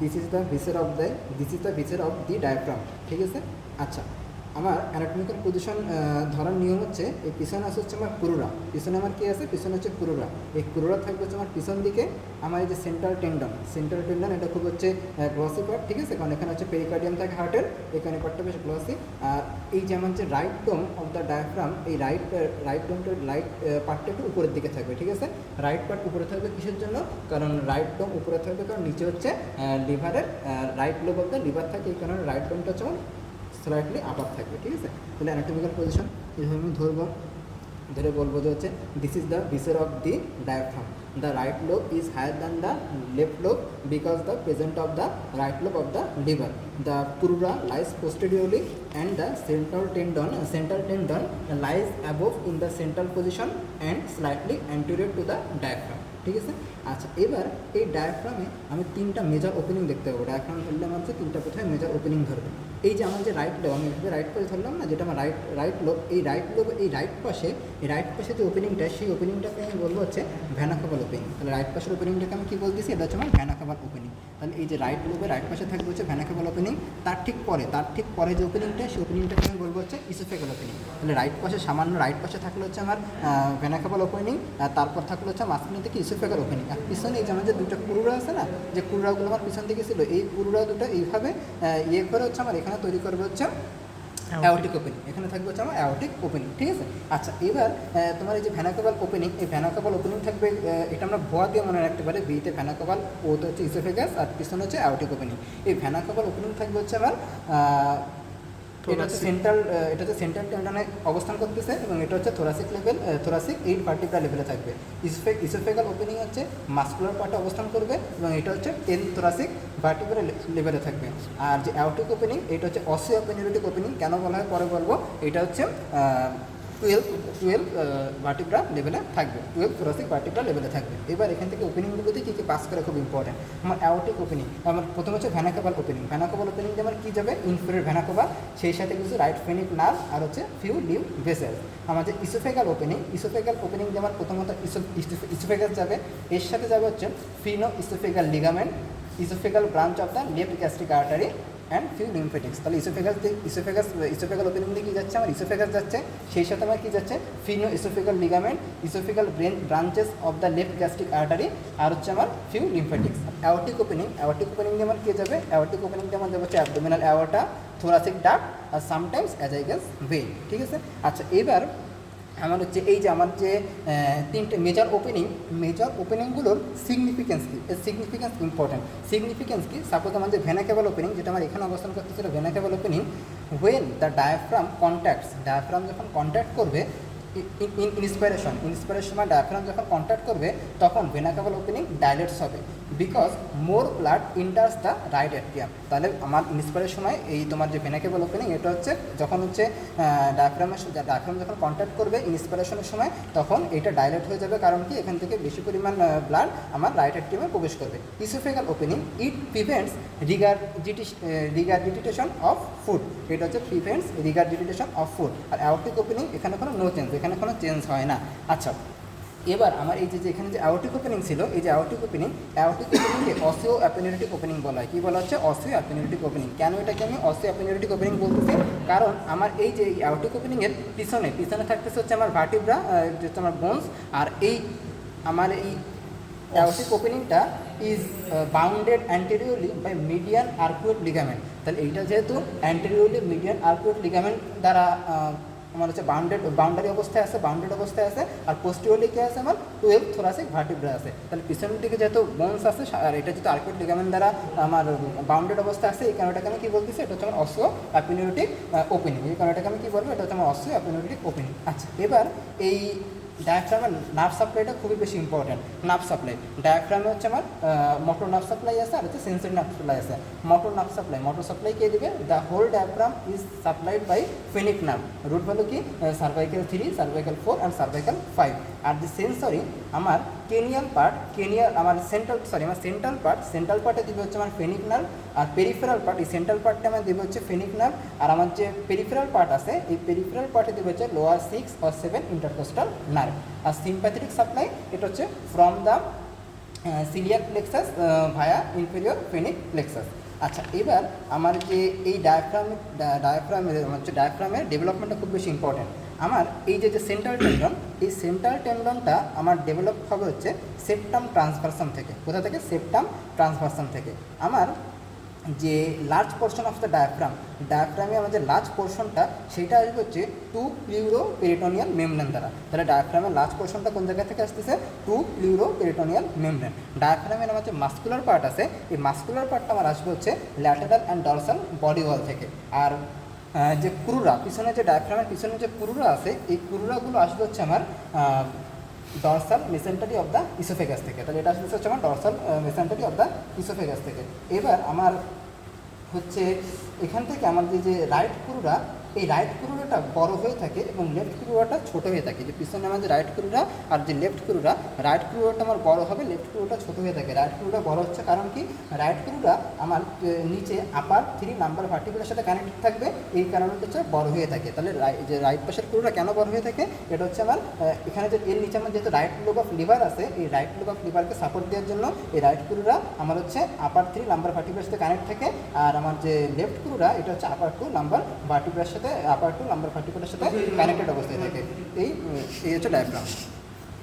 This is the viscera of the this is the viscera of the diaphragm ঠিক আছে? আচ্ছা। আমার anatomical position ধরার নিয়ম হচ্ছে এই পিছনে আছে হচ্ছে আমার পুরোরা। পিছনে আমার কি আছে? পিছনে হচ্ছে পুরোরা। এই পুরোরা থাকবে হচ্ছে আমার পিছন দিকে। আমার এই যে সেন্ট্রাল টেন্ডন সেন্ট্রাল টেন্ডন এটা খুব হচ্ছে গ্লসি পার্ট ঠিক আছে? কারণ এখানে হচ্ছে পেরিকার্ডিয়াম থাকে হার্টের এখানে পার্টটা বেশ গ্লসি আর এই যে আমার যে right dome of the diaphragm এই রাইট রাইট ডোমটার রাইট পার্টটা একটু উপরের দিকে থাকবে, ঠিক আছে? রাইট পার্ট উপরে থাকবে কিসের জন্য? কারণ রাইট ডোম উপরে থাকবে, কারণ নিচে হচ্ছে লিভারের right lobe of the liver থাকে এই কারণে রাইট ডোমটা হচ্ছে স্লাইটলি আপার থাকবে, ঠিক আছে? তাহলে অ্যানাটমিক্যাল পজিশন এইভাবে আমি ধরবো, ধরে বলব যে হচ্ছে this is the viscera of the diaphragm the right lobe is higher than the left lobe because the present of the right lobe of the liver the pleura lies posteriorly and the central tendon central tendon lies above in the central position and slightly anterior to the diaphragm. ঠিক আছে? আচ্ছা এবার এই ডায়াফ্রামে আমি তিনটা major opening দেখতে পাবো। Diaphragm ধরলে আমার হচ্ছে তিনটা কোথায় মেজর ওপেনিং ধরবে। এই যে আমার যে রাইট লোব আমি এভাবে রাইট করে ধরলাম না, যেটা আমার রাইট রাইট লোব এই রাইট লোব এই রাইট পাশে, এই রাইট পাশে যে ওপেনিংটা সেই ওপেনিংটাকে আমি বলব হচ্ছে ভ্যানাকাবাল ওপেনিং তাহলে রাইট পাশের ওপেনিংটাকে আমি কী বলতেছি এটা হচ্ছে আমার ভ্যানাকাবাল ওপেনিং তাহলে এই যে রাইট লোবে রাইট পাশে থাকবে হচ্ছে ভ্যানাকাবাল ওপেনিং তার ঠিক পরে, তার ঠিক পরে যে ওপেনিংটা সেই ওপেনিংটাকে আমি বলব হচ্ছে ইসোফেগাল ওপেনিং তাহলে রাইট পাশে সামান্য রাইট পাশে থাকলে হচ্ছে আমার ভ্যানাকাবাল ওপেনিং তারপর থাকলে হচ্ছে মাঝখানে থেকে ইসোফেগাল ওপেনিং আর পিছনে এই যে আমার যে দুটো কুরুরা আছে না যে কুরুরাগুলো আমার পিছন থেকে ছিল এই কুরুরা দুটো এইভাবে ইয়ে করে হচ্ছে আমার এখানে তৈরি করবে হচ্ছে অ্যাওটিক ওপেনিং এখানে থাকবে হচ্ছে আমার অ্যাওটিক ওপেনিং ঠিক আছে? আচ্ছা এবার তোমার এই যে ভ্যানাকাবাল ওপেনিং এই ভ্যানাকাবাল ওপেনিং থাকবে এটা আমরা ভুয়া দিয়ে মনে রাখতে পারি বিতে ভ্যানাকাবাল ওতে হচ্ছে ইসোফেগাস আর পিছনে হচ্ছে অ্যাওটিক ওপেনিং এই ভ্যানাকাবাল ওপেনিং থাকবে হচ্ছে আমার এটা হচ্ছে সেন্ট্রাল এটা হচ্ছে সেন্ট্রাল টেন্ডনে অবস্থান করতেছে এবং এটা হচ্ছে thoracic level thoracic eight particular লেভেলে থাকবে। ইসফে ইসোফেগাল ওপেনিং হচ্ছে মাস্কুলার পার্টে অবস্থান করবে এবং এটা হচ্ছে টেন থোরাসিক ভার্টিকুলার লেভেলে থাকবে। আর যে অ্যাউটিক ওপেনিং এটা হচ্ছে অসি অপেনিউরিটিক ওপেনিং কেন বলা হয় পরে বলব? এটা হচ্ছে টুয়েলভ টুয়েলভ ভার্টিব্রা লেভেলে থাকবে। টুয়েলভ থোরাসিক ভার্টিব্রা লেভেলে থাকবে। এবার এখান থেকে ওপেনিংগুলোতে কী কী পাস করা খুব ইম্পর্টেন্ট আমার অ্যাওটিক ওপেনিং আমার প্রথম হচ্ছে ভ্যানাকাবাল ওপেনিং ভ্যানাকাবাল ওপেনিং আমার কী যাবে? ইনফেরিয়র ভ্যানাকোবা সেই সাথে কিছু রাইট ফেনিক নার্ভ আর হচ্ছে ফিউ লিউ ভেসেল আমাদের ইসোফেগাল ওপেনিং ইসোফেগাল ওপেনিং যেমন প্রথমত ইসোফেগাস যাবে। এর সাথে যাবে হচ্ছে phreno oesophageal ligament oesophageal branch of the left gastric artery and few lymphatics তাহলে ইসোফেগাস ইসোফেগাস ইসোফেগাল ওপেনিং দিয়ে কী যাচ্ছে? আমার ইসোফেগাস যাচ্ছে, সেই সাথে আমার কী যাচ্ছে? Phreno oesophageal ligament oesophageal brain branches of the left gastric artery আর হচ্ছে আমার few lymphatics aortic opening aortic opening দিয়ে আমার কে যাবে? অ্যাওটিক ওপেনিং দিয়ে আমার যাবে হচ্ছে অ্যাবডোমিনাল অ্যাওয়াটা থোরাসিক ডাক আর সামটাইমস অ্যাজাইগাস ভেন ঠিক আছে? আচ্ছা এবার আমার হচ্ছে এই যে আমার যে তিনটে মেজর ওপেনিং মেজর ওপেনিংগুলোর সিগনিফিকেন্স কী? এর সিগনিফিকেন্স ইম্পর্টেন্ট সিগনিফিকেন্স কী? সাপোজ আমার যে ভেনাকেবল ওপেনিং যেটা আমার এখানে অবস্থান করতেছিল vena caval opening when the diaphragm contacts diaphragm যখন কন্ট্যাক্ট করবে ইন্সপিরেশন ইন্সপিরেশন বা ডায়াফ্রাম যখন কন্ট্যাক্ট করবে, তখন ভেনাকেবল ওপেনিং ডাইলেটস হবে। Because more blood enters the right atrium তাহলে আমার ইন্সপিরেশন হয় এই তোমার যে ভেনাকেবল ওপেনিং এটা হচ্ছে যখন হচ্ছে ডায়াফ্রামের ডায়াফ্রাম যখন কন্ট্যাক্ট করবে ইন্সপিরেশনের সময়, তখন এটা ডাইলেট হয়ে যাবে। কারণ কি? এখান থেকে বেশি পরিমাণ ব্লাড আমার রাইট অ্যাট্রিয়ামে প্রবেশ করবে। Oesophageal opening it prevents regurgitation of food এটা হচ্ছে প্রিভেন্টস রিগার্ডিটেশন অফ ফুড আর অ্যাওটিক ওপেনিং এখানে কোনো নো চেঞ্জ এখানে কোনো চেঞ্জ হয় না। আচ্ছা এবার আমার এই যে এখানে যে অ্যাওটিক ওপেনিং ছিল, এই যে অ্যাওটিক ওপেনিং আউটিক ওপেনিংকে অসিও অ্যাপেনিউরিটিক ওপেনিং বলা হয়। কী বলা হচ্ছে? অসিও অ্যাপেনিউরিটিক ওপেনিং কেন এটাকে আমি অসিও অ্যাপেনিউরিটিক ওপেনিং বলতেছি? কারণ আমার এই যে অ্যাওটিক ওপেনিংয়ের পিছনে পিছনে থাকতেছে হচ্ছে আমার ভার্টিব্রা হচ্ছে আমার বোনস আর এই আমার এই aortic ওপেনিংটা is bounded anteriorly by median arcuate ligament তাহলে এইটা যেহেতু অ্যান্টেরিয়রলি মিডিয়ান আর্কুয়েট লিগামেন্ট দ্বারা আমার হচ্ছে বাউন্ডেড বাউন্ডারি অবস্থায় আছে বাউন্ডেড অবস্থায় আছে, আর পোস্টিওলি কি আছে আমার? টুয়েলভ থোরাসিক ভার্টিব্রা আছে। তাহলে পিছনের দিকে যেহেতু বোনস আছে আর এটা যেহেতু আর্কিড লিগামেন্ট দ্বারা আমার বাউন্ডেড অবস্থায় আছে, এই কারণটাকে আমি কী বলতেছি? এটা হচ্ছে আমার অসিও অ্যাপিনিউটিক ওপেনিং এই কারণটাকে আমি কি বলব? এটা হচ্ছে আমার অসিও অ্যাপিনিউটিক ওপেনিং আচ্ছা এবার এই ডায়াফ্রামের নার্ভ সাপ্লাইটা খুবই বেশি ইম্পর্ট্যান্ট নার্ভ সাপ্লাই ডায়াফ্রামে হচ্ছে আমার মোটর নার্ভ সাপ্লাই আছে আর হচ্ছে সেন্সরি নার্ভ সাপ্লাই আছে। Motor nerve supply motor supply কে দিবে? The whole diaphragm is supplied by phrenic nerve root value কি? Cervical three cervical four and cervical five R the sensory আমার cranial part cranial আমার central sorry আমার central part central পার্টে দিবে হচ্ছে আমার phrenic nerve আর পেরিফেরাল পার্ট এই সেন্ট্রাল পার্টটা আমার দেবে হচ্ছে ফেনিক নার্ভ আর আমার যে পেরিফেরাল পার্ট আছে, এই পেরিফেরাল পার্টে দেবে হচ্ছে lower six or seven intercostal nerve R sympathetic supply এটা হচ্ছে from the coeliac plexus via inferior phrenic plexus আচ্ছা এবার আমার যে এই ডায়াফ্রাম ডায়াফ্রামের হচ্ছে ডায়াফ্রামের ডেভেলপমেন্টটা খুব বেশি ইম্পর্টেন্ট আমার এই যে যে সেন্ট্রাল টেন্ডন এই সেন্ট্রাল টেন্ডনটা আমার ডেভেলপ হবে হচ্ছে সেপ্টাম ট্রান্সভার্সাম থেকে। কোথা থেকে? সেপ্টাম ট্রান্সভার্সাম থেকে। আমার যে large portion of the diaphragm ডায়াফ্রামে আমার যে লার্জ পোর্শনটা সেটা আসবে হচ্ছে টু প্লিউরো পেরিটোনিয়াল মেমব্রেন দ্বারা। তাহলে ডায়াফ্রামের লার্জ পোর্শনটা কোন জায়গা থেকে আসতেছে? টু প্লিউরো পেরিটোনিয়াল মেমব্রেন ডায়াফ্রামের আমার যে মাস্কুলার পার্ট আছে। এই মাস্কুলার পার্টটা আমার আসবে হচ্ছে lateral and dorsal body wall থেকে। আর যে কুরুরা, পিছনে যে ডায়াফ্রামের পিছনে যে কুরুরা আছে, এই কুরুরাগুলো আসবে হচ্ছে আমার dorsal mesentery of the oesophagus থেকে। তাহলে এটা আসলে হচ্ছে আমার dorsal mesentery of the oesophagus থেকে। এবার আমার হচ্ছে এখান থেকে আমাদের যে রাইট কুরুরা এই রাইট কুরুরাটা বড় হয়ে থাকে এবং লেফট কুরুরাটা ছোট হয়ে থাকে। যে পিছনে আমার যে রাইট কুরুরা আর যে লেফট কুরুরা রাইট কুরুরাটা আমার বড় হবে লেফট কুরুটা ছোট হয়ে থাকে। রাইট কুরুটা বড় হচ্ছে কারণ কি? রাইট কুরুরা আমার নিচে আপার থ্রি নাম্বার ভার্টিকুলার সাথে কানেক্টেড থাকবে। এই কারণে হচ্ছে বড় হয়ে থাকে। তাহলে যে রাইট পাশের কুরুরা কেন বড় হয়ে থাকে? এটা হচ্ছে আমার এখানে যে এর নিচে আমার যেহেতু রাইট লোব অফ লিভার আছে, এই রাইট লোব অফ লিভারকে সাপোর্ট দেওয়ার জন্য এই রাইট কুরুরা আমার হচ্ছে আপার থ্রি নাম্বার ভার্টিকুলার সাথে কানেক্ট থাকে। আর আমার যে লেফট কুরুরা এটা হচ্ছে আপার টু নাম্বার ভার্টিকুলার সাথে আপার টু নাম্বার পার্টিকুলার সাথে কানেক্টেড অবস্থায় থাকে। এই এই হচ্ছে ডায়াগ্রাম